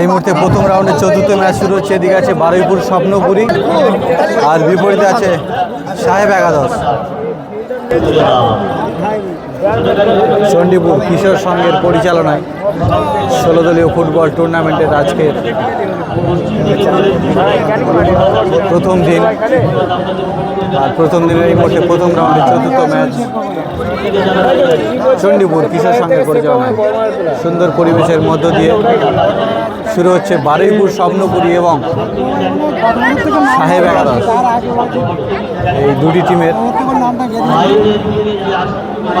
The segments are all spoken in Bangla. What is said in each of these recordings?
এই মুহূর্তে প্রথম রাউন্ডের চতুর্থ ম্যাচ শুরু হচ্ছে, এদিকে আছে বারুইপুর স্বপ্নপুরি, আর বিপরীতে আছে সাহেব একাদশ। চণ্ডীপুর কিশোর সংঘের পরিচালনায়। ষোলো দলীয় ফুটবল টুর্নামেন্টের আজকের প্রথম দিন। আর প্রথম দিনের এই মুহূর্তে প্রথম রাউন্ডের চতুর্থ ম্যাচ চণ্ডীপুর কিশোর সংঘের পরিচালনায়। সুন্দর পরিবেশের মধ্য দিয়ে শুরু হচ্ছে বারুইপুর, স্বপ্নপুরী এবং সাহেব একাদশ। এই দুটি টিমের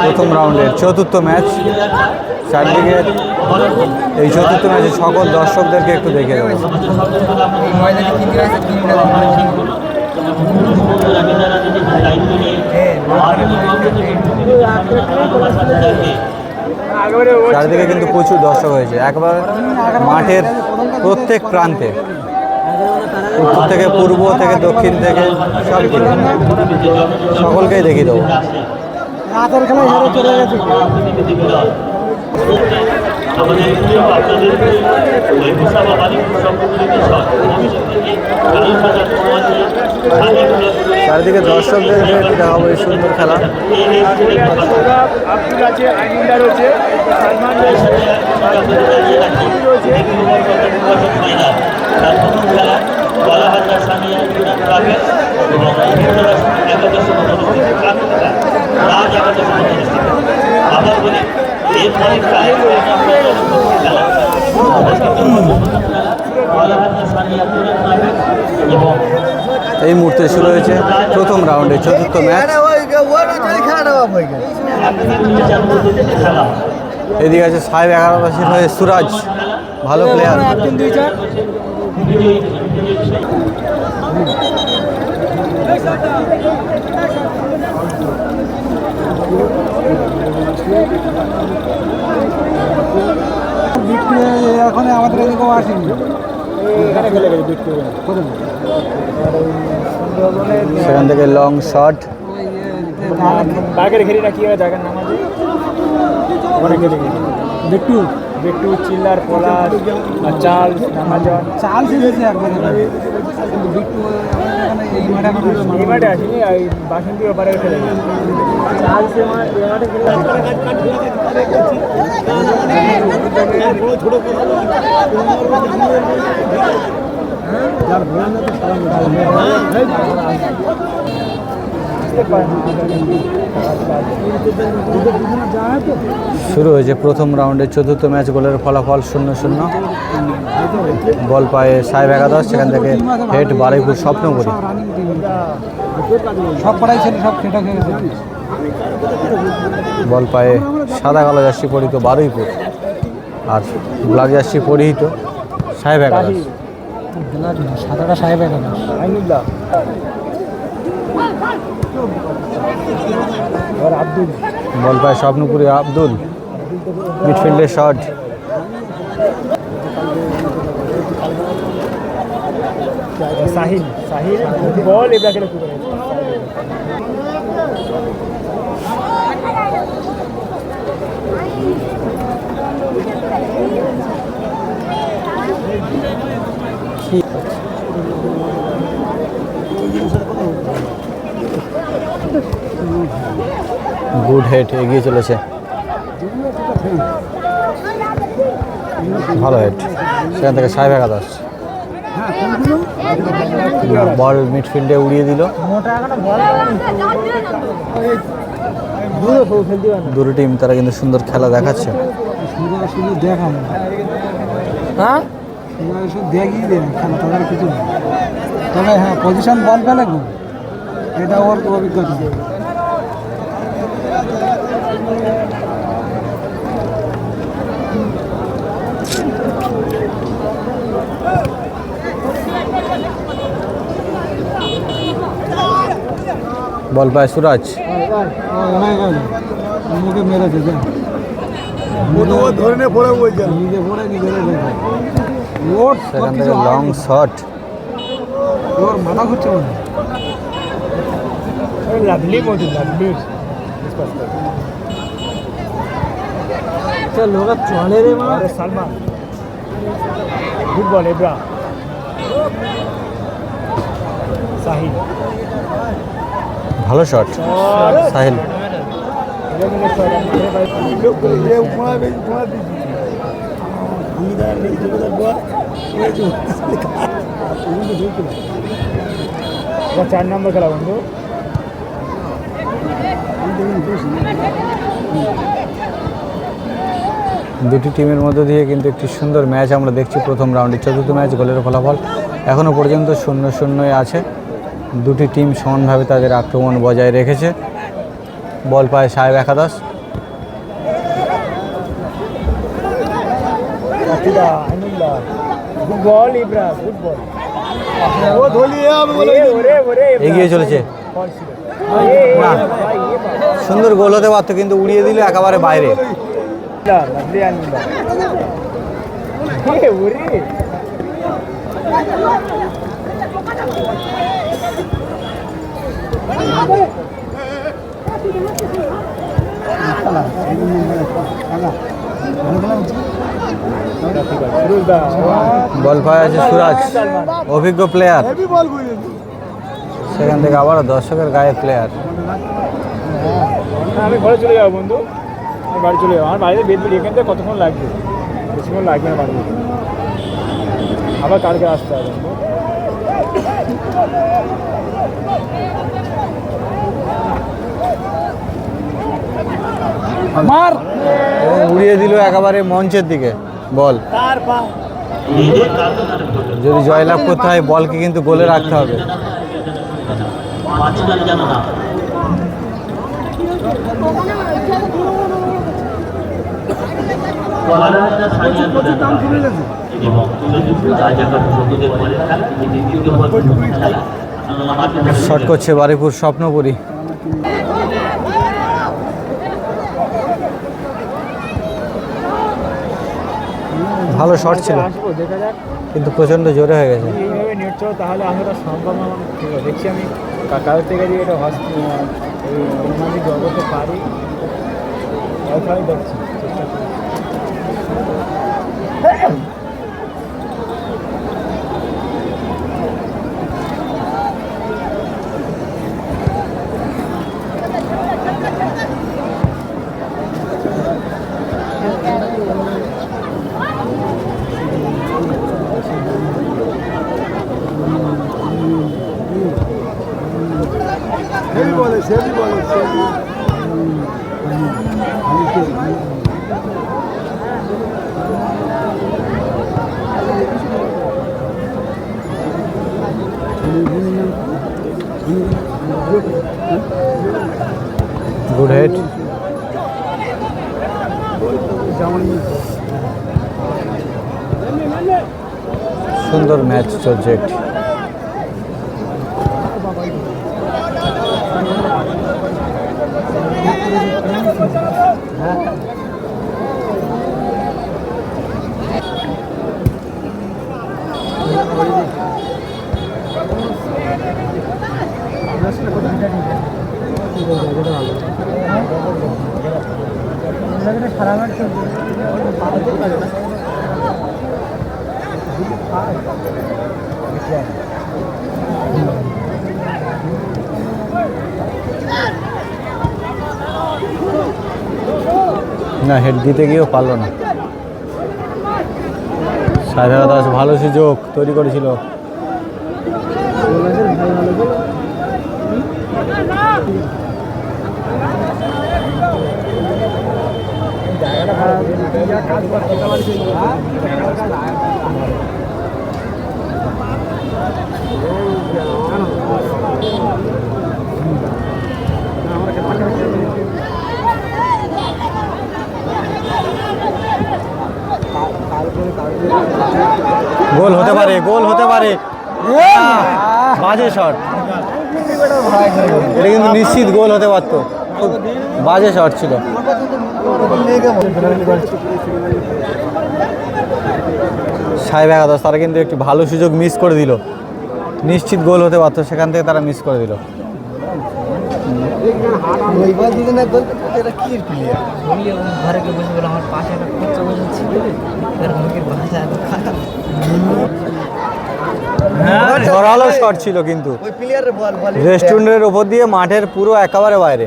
প্রথম রাউন্ডের চতুর্থ ম্যাচ। চারদিকে এই চতুর্থ ম্যাচে সকল দর্শকদেরকে একটু দেখে দেবো চারিদিকে কিন্তু প্রচুর দর্শক হয়েছে। একবার মাঠের প্রত্যেক প্রান্তে উত্তর থেকে পূর্ব থেকে দক্ষিণ থেকে সব সকলকেই দেখিয়ে দেবো। রাতের খেলায় চলে গেছে। আমাদের প্রিয় সম্পর্কিত থেকে আড়াই হাজার সমাজে চারিদিকে দর্শকদের এই সুন্দর খেলা। আব্দুল আছে আইনুল্লাহ রয়েছে সালমান রয়েছে রয়েছে তার প্রথম খেলা গলাহাজরা সানিয়া ইউনিয়ন ক্লাবের এবং একাদশ রাজ একাদশ অনুষ্ঠিত আবার বলি এরপরে প্রায় খেলা গলাহাজরা সানিয়া ইউনিয়ন ক্লাবের এবং মুহূর্তে প্রথম রাউন্ডে চতুর্থ ম্যাচ। এদিকে আছে সাহেব এগারোশির হয়ে সুরাজ ভালো প্লেয়ার একদিন দুই চার। এখন আমাদের এদিকেও আসেনি। এখানে খেলে গেছে বিক্রি কোথায় সেখান থেকে লং শট বাঘের ঘেরি না কি হয় জায়গার নাম আছে ওখানে খেলে গেছে বিট্টু বিট্টু চিল্লার পলাশ আর চাল আমাজন চাল শেষেছে একবার কিন্তু বিট্টু এই মাঠে এই মাঠে আসেনি এই বাসন্তী ওপারে খেলে গেছে চাল সে মাঠে এই মাঠে খেলে শুরু হয়েছে প্রথম রাউন্ডের চতুর্থ ম্যাচ গোলের ফলাফল শূন্য শূন্য। বল পায়ে সাহেব একাদশ সেখান থেকে হেড বারুইপুর স্বপ্নপুরি। সব পড়াই ছিল সব খেটা খেয়ে গেছে। বল পায়ে সাদা কালো জার্সি পরিহিত বারুইপুর। আর ব্লাক জার্সি পরিহিত সাহেব একাদশ। সাদাটা সাহেব আব্দুল বল পায় স্বপ্নপুরি আব্দুল মিডফিল্ডের শট সাহিল সাহিল বল এবার গুড হেড এগিয়ে চলেছে। ভালো হেড সেখান থেকে সাহেব একাদশ। বল মিডফিল্ডে উড়িয়ে দিল। দুটো টিম তারা কিন্তু সুন্দর খেলা দেখাচ্ছে। হ্যাঁ? কিছু তবে হ্যাঁ পজিশন বল পেলে এটা ওর অভিজ্ঞতা বল পায় সুরাজ মুখে মেরেছে যা ধরে নিয়ে পড়ে বলছে নিজে পড়ে নিজে রেখে ওর সেখান থেকে লং শট ওর মাথা ঘুরছে মনে লাভলি মোদি লাভলি লোক চলে রে মা সালমান গুড বল এবরা সাহিল ভালো শট সাহিল। চার নম্বর খেলা বন্ধু। দুটি টিমের মধ্যে দিয়ে কিন্তু একটি সুন্দর ম্যাচ আমরা দেখছি প্রথম রাউন্ডে চতুর্থ ম্যাচ গোলের ফলাফল এখনও পর্যন্ত শূন্য শূন্যই আছে। দুটি টিম সমানভাবে তাদের আক্রমণ বজায় রেখেছে। বল পায় সাহেব একাদশ। এগিয়ে চলেছে। সুন্দর গোল হতে পারতো কিন্তু উড়িয়ে দিল একেবারে বাইরে। বল পায় আছে সুরাজ, অভিজ্ঞ প্লেয়ার সেখান থেকে আবারও দর্শকের গায়ে প্লেয়ার আমি ঘরে চলে যাব বন্ধু। বাড়ি চলে যাব। আমার বাড়িতে বেদ এখান থেকে কতক্ষণ লাগবে? বেশিক্ষণ লাগবে না বাড়ি যেতে। আবার কালকে আসতে হবে মার। উড়িয়ে দিল একেবারে মঞ্চের দিকে, বল। যদি জয়লাভ করতে হয়, বলকে কিন্তু গোলে রাখতে হবে। মাঝখানে করছে বারিপুর মহারাজা সানিয়া মিলান এবং তুলে রাজাকার বন্ধুদের বলে খেলা এটি দ্বিতীয় পর্বের খেলা আমাদের শট করছে বারিপুর স্বপ্নপুরী ভালো শট ছিল। কিন্তু প্রচণ্ড জোরে হয়ে গেছে। এইভাবে তাহলে সম্ভব দেখছি আমি কাকার থেকে এটা হসপিটাল পারি গুড হেড সুন্দর ম্যাচ চলছে একটি। না হেড দিতে গিয়েও পারল না। সাহেব দাস ভালো সুযোগ তৈরি করেছিল। জায়গাটা ভালো যা কাজ করতে পারছি গোল হতে পারে গোল হতে পারে। বাজে শট এটা কিন্তু নিশ্চিত গোল হতে পারতো। খুব বাজে শট ছিল। সাহেব একাদশ তারা কিন্তু একটি ভালো সুযোগ মিস করে দিল। নিশ্চিত গোল হতে পারতো সেখান থেকে তারা মিস করে দিল। হ্যাঁ, ধরালো শট ছিল কিন্তু। রেস্টুরেন্টের ওপর দিয়ে মাঠের পুরো একেবারে বাইরে।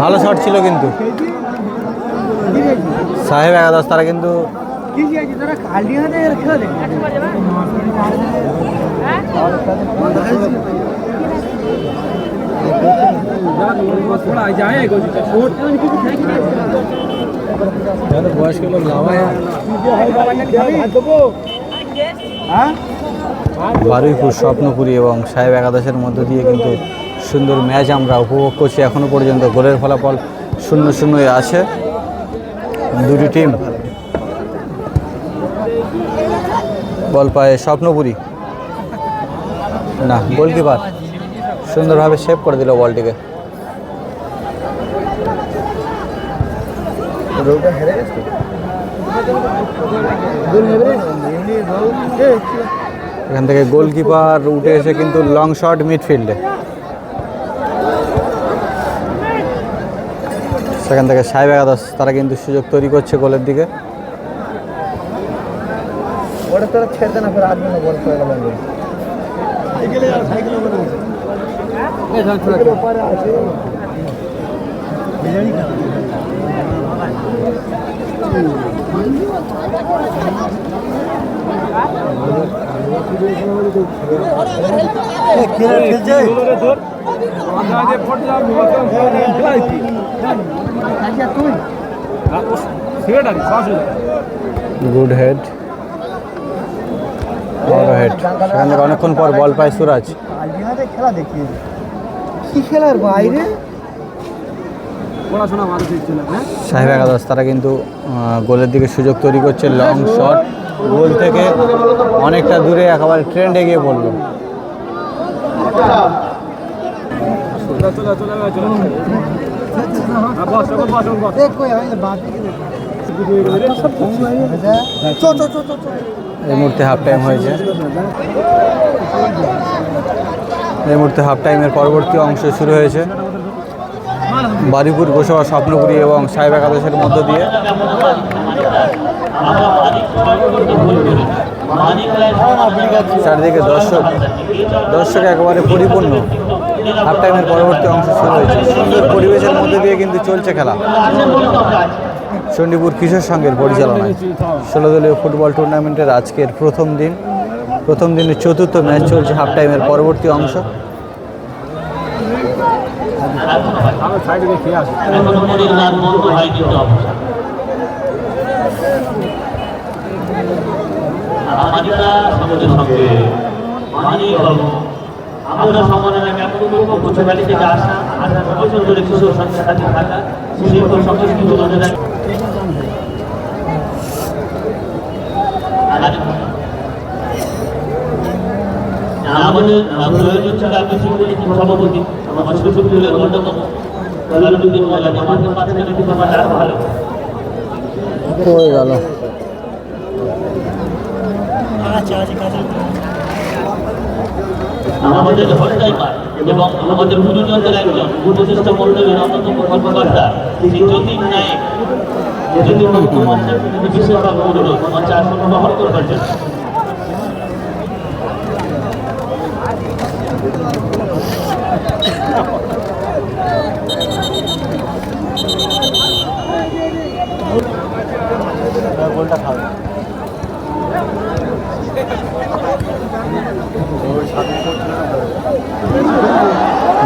ভালো শট ছিল কিন্তু। সাহেব একাদশ তারা কিন্তু বয়স্ক লোক বারুইপুর স্বপ্নপুরী এবং সাহেব একাদশের মধ্য দিয়ে কিন্তু সুন্দর ম্যাচ আমরা উপভোগ করছি। এখনও পর্যন্ত গোলের ফলাফল শূন্য শূন্যই আছে। দুটি টিম। বল পায় স্বপ্নপুরী। না, গোলকিপার। সুন্দরভাবে সেভ করে দিল বলটিকে। এখান থেকে গোলকিপার উঠে এসে কিন্তু লং শট মিডফিল্ডে সেখান থেকে সাহেব একাদশ তারা কিন্তু সুযোগ তৈরি করছে গোলের দিকে। ওটা তোরা না করে আদমি না বল করে গেল গুড হেড বড় হেড সেখান থেকে অনেকক্ষণ পর বল পায় সুরাজ। আলটিমাতে খেলা দেখি। কি খেলার বাইরে পড়াশোনা ভালো দিচ্ছে না হ্যাঁ সাহেব একাদশ তারা কিন্তু গোলের দিকে সুযোগ তৈরি করছে লং শট গোল থেকে অনেকটা দূরে একেবারে ট্রেন্ড এগিয়ে পড়ল। হ্যাঁ এই মুহূর্তে হাফ টাইম হয়েছে। এই মুহূর্তে হাফ টাইমের পরবর্তী অংশ শুরু হয়েছে। বারিপুর গোসবা স্বপ্নপুরী এবং সাহেব একাদশের মধ্য দিয়ে। চারদিকে দর্শক দর্শক একেবারে পরিপূর্ণ। হাফ টাইমের পরবর্তী অংশ শুরু হয়েছে। সুন্দর পরিবেশের মধ্যে দিয়ে কিন্তু চলছে খেলা। চণ্ডীপুর কিশোর সংঘের পরিচালনায়। ষোলো দলীয় ফুটবল টুর্নামেন্টের আজকের প্রথম দিন। প্রথম দিনের চতুর্থ ম্যাচ চলছে হাফ টাইমের পরবর্তী অংশ আমি সাইডে খেয়ে আসি এখনও মনের রাত বন্ধ হয়নি তো অবস্থা আমাদের সমাজের সঙ্গে মানি বাবু আমরা সমাজের কেমন ছোটবেলা থেকে আসা আঠারো বছর ধরে কিশোর সাথে থাকা শিল্প সংস্কৃতি বজায় রাখা আমাদের প্রয়োজন ছিল শিল্পী সভাপতি আমার ছোট ছোট অন্যতম হয়ে গেল। আমাদের হলটাই পায় এবং আমাদের গুরুজনদের একজন গুরুজ্যেষ্ঠ মন্ডলের অন্যতম কর্মকর্তা শ্রী জ্যোতির নায়ক যদি তোমার বিশেষভাবে অনুরোধ আমার চার বহন করবার জন্য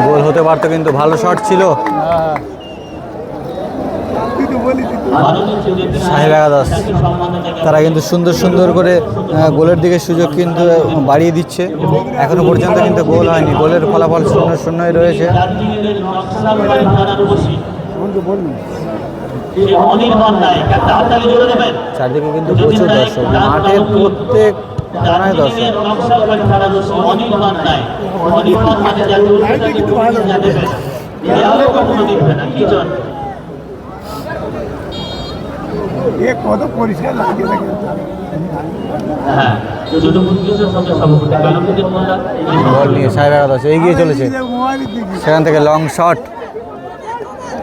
গোল হতে পারতো কিন্তু ভালো শট ছিল। সাহেব একাদশ। তারা কিন্তু সুন্দর সুন্দর করে গোলের দিকে সুযোগ কিন্তু বাড়িয়ে দিচ্ছে। এখনও পর্যন্ত কিন্তু গোল হয়নি। গোলের ফলাফল শূন্য শূন্যই রয়েছে। চারদিকে কিন্তু প্রচুর দর্শক। মাঠের প্রত্যেক দর্শক। মানে কত পরিষ্কার লাগে হ্যাঁ। বল নিয়ে সাহেব একাদশ এগিয়ে চলেছে। সেখান থেকে লং শট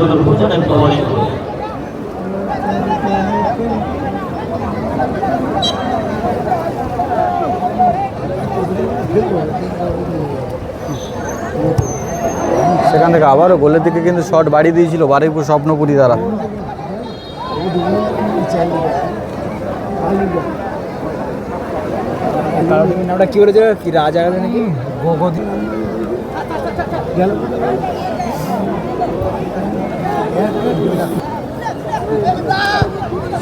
জন্য ভোজন সেখান থেকে আবারও গোলের দিকে কিন্তু শট বাড়িয়ে দিয়েছিল বারুইপুর স্বপ্নপুরি তারা। নামটা কি করেছে কি রাজা গেলে নাকি? গেল।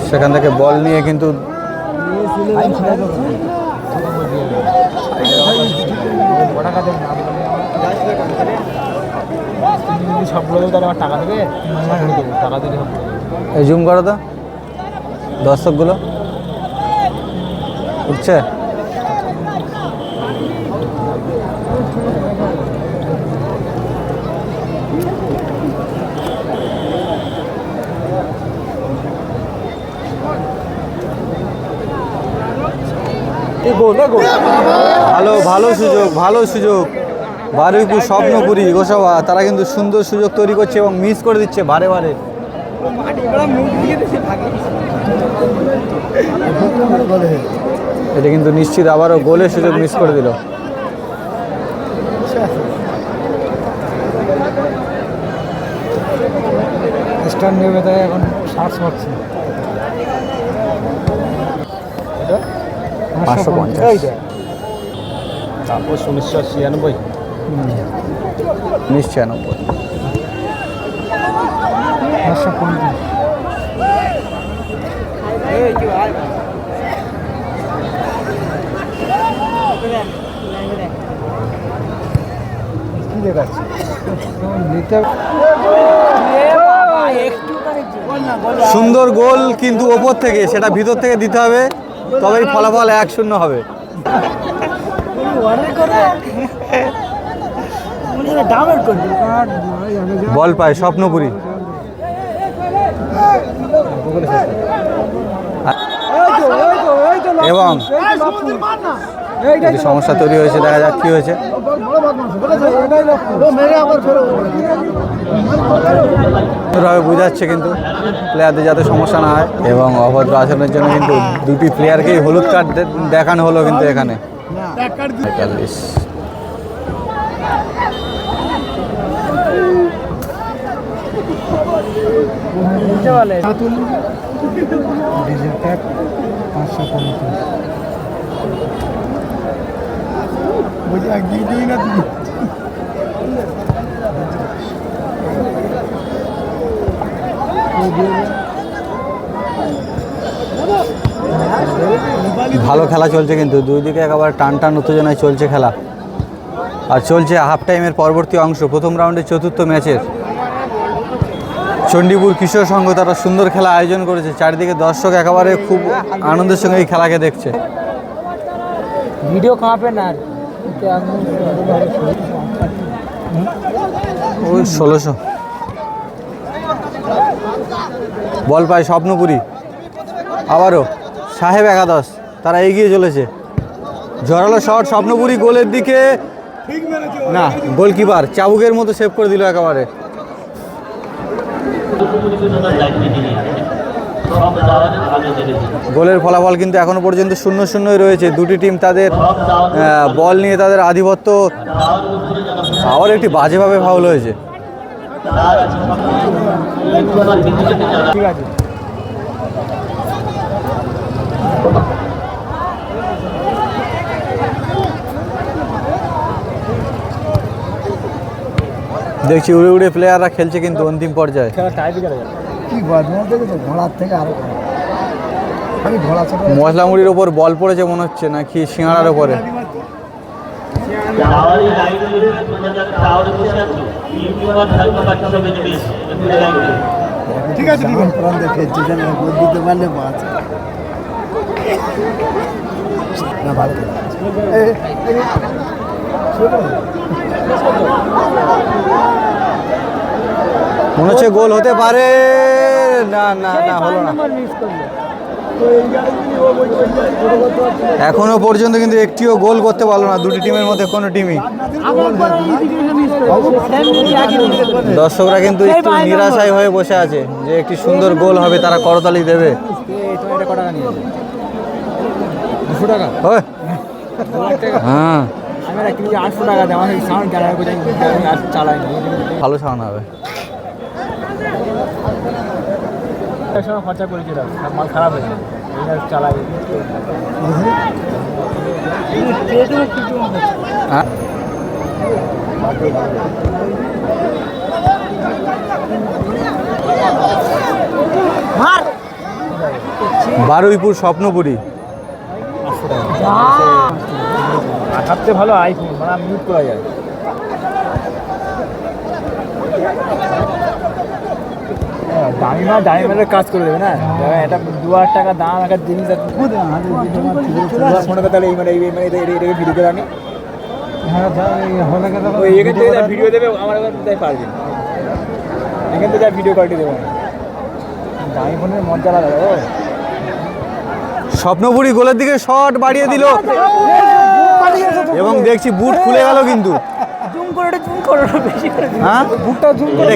সেখান থেকে বল নিয়ে কিন্তু জুম করো তো দর্শকগুলো। উঠছে? ভালো ভালো সুযোগ ভালো সুযোগ। বারুইপুর স্বপ্নপুরি, গোসাবা, তারা কিন্তু সুন্দর সুযোগ তৈরি করছে এবং মিস করে দিচ্ছে বারে বারে। এটা কিন্তু নিশ্চিত আবারও গোলের সুযোগ মিস করে দিল। স্টার নেবে তাই এখন সার্চ মারছি। পাঁচশো পঞ্চাশ। তারপর উনিশশো ছিয়ানব্বই। নিশ্চয়ানব্বই পাঁচশো পঞ্চাশ কি সুন্দর গোল কিন্তু ওপর থেকে সেটা ভিতর থেকে দিতে হবে। তবেই ফলাফল এক শূন্য হবে। বল পায় স্বপ্নপুরি। এবং একটি সমস্যা তৈরি হয়েছে দেখা যাক কী হয়েছে। ভাবে বোঝাচ্ছে কিন্তু প্লেয়ারদের যাতে সমস্যা না হয় এবং অভদ্র আচরণের জন্য কিন্তু দুটি প্লেয়ারকেই হলুদ কার্ড দেখানো হলো কিন্তু এখানে। পঁয়তাল্লিশ ডিজেল প্যাক পাঁচশো পঞ্চাশ। ভালো খেলা চলছে কিন্তু দুই দিকে একেবারে টান টান উত্তেজনায় চলছে খেলা। আর চলছে হাফ টাইমের পরবর্তী অংশ প্রথম রাউন্ডের চতুর্থ ম্যাচের। চণ্ডীপুর কিশোর সংঘ তারা সুন্দর খেলা আয়োজন করেছে চারিদিকে দর্শক একেবারে খুব আনন্দের সঙ্গে এই খেলাকে দেখছে। ভিডিও কাঁপে না ওই ষোলোশো। বল পায় স্বপ্নপুরি। আবারও, সাহেব একাদশ, তারা এগিয়ে চলেছে। জোরালো শট, স্বপ্নপুরি গোলের দিকে। না, গোলকিপার চাবুকের মতো সেভ করে দিল একেবারে দায়িত্ব নিয়ে সব দাওয়াতে ভালো লেগেছে গোলের ফলাফল কিন্তু এখনও পর্যন্ত শূন্য শূন্যই রয়েছে। দুটি টিম তাদের বল নিয়ে তাদের আধিপত্য আবার একটি বাজেভাবে ফাউল হয়েছে। দেখছি উড়ে উড়ে প্লেয়াররা খেলছে কিন্তু অন্তিম পর্যায়ে। কি বদমাস দেখেছ? ঘোড়ার থেকে আরও খারাপ। আমি ঘোড়া ছোট মশলা মুড়ির ওপর বল পড়েছে মনে হচ্ছে নাকি সিঙাড়ার ওপরে? ঠিক আছে দিতে পারলে বাঁচ না ভালো মনে হচ্ছে গোল হতে পারে। না না না হলো না। এখনও পর্যন্ত কিন্তু একটিও গোল করতে পারল না। দুটি টিমের মধ্যে কোনো টিমই। দর্শকরা কিন্তু একটু নিরাশায় হয়ে বসে আছে যে একটি সুন্দর গোল হবে তারা করতালি দেবে। হ্যাঁ। আমার এক কেজি আটশো টাকা দেওয়া হয় সাউন্ড জ্বালায় করে আমি আর চালাই না ভালো সাউন্ড হবে এক সময় খরচা করেছিলাম মাল খারাপ হয়েছে চালাই। হ্যাঁ? বারুইপুর স্বপ্নপুরী। সবচেয়ে ভালো আইফোন মানে মিউট করা যায়। হ্যাঁ, দামি মাল দামি কাজ করে দেবে না? এটা দু হাজার টাকা দাম একটা জিনিস আছে। তোমার ফোনে তাহলে এই মানে এই মানে এটা- এটা- এটাকে ভিডিও করে আনি। ওই এখান থেকে যা ভিডিও দেবে আমার এখান থেকে পারবে। এখান থেকে যা ভিডিও কোয়ালিটি দেবে। দামি ফোনের মজা লাগে ও। স্বপ্নপুরী গোলের দিকে শট বাড়িয়ে দিল। এবং দেখছি বুট খুলে গেল কিন্তু। করে বেশি করে হ্যাঁ? বুকটা জুম করে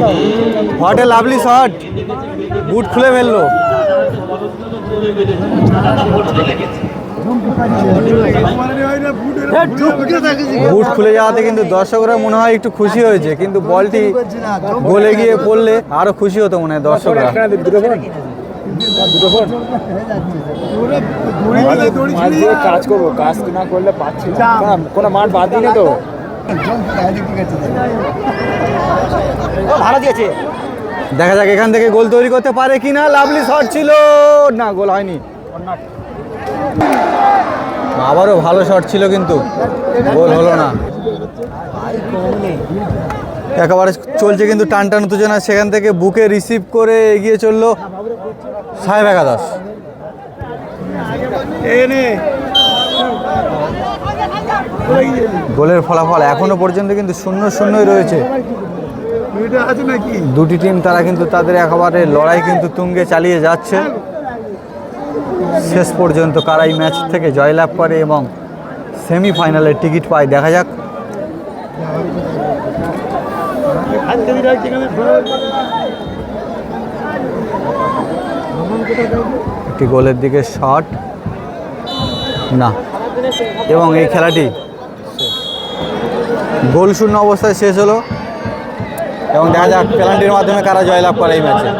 what a lovely shot boot খুলে ফেলল। বুট খুলে যাওয়াতে কিন্তু দর্শকরা মনে হয় একটু খুশি হয়েছে কিন্তু বলটি গোলে গিয়ে পড়লে আরও খুশি হতো মনে হয় দর্শকরা। দুটো ফোন। দুটো ফোন। মাছ দিয়ে কাজ করব কাজ না করলে পাচ্ছি না। কোনো- কোনো মাঠ বাদ দিই না তো। ভালো দিয়েছে। দেখা যাক এখান থেকে গোল তৈরি করতে পারে কিনা। লাভলি শট ছিল। না, গোল হয়নি। আবারও ভালো শট ছিল কিন্তু। গোল হলো না। একেবারে চলছে কিন্তু টান টান উত্তেজনা সেখান থেকে বুকে রিসিভ করে এগিয়ে চলল সাহেব একাদশ। গোলের ফলাফল এখনও পর্যন্ত কিন্তু শূন্য শূন্যই রয়েছে। দুটি টিম তারা কিন্তু তাদের একেবারে লড়াই কিন্তু তুঙ্গে চালিয়ে যাচ্ছে। শেষ পর্যন্ত কারা এই ম্যাচ থেকে জয়লাভ করে এবং সেমিফাইনালের টিকিট পায় দেখা যাক। একটি গোলের দিকে শট। না। এবং এই খেলাটি গোল শূন্য অবস্থায় শেষ হলো। এবং দেখা যাক খেলাটির মাধ্যমে কারা জয়লাভ করে এই ম্যাচে।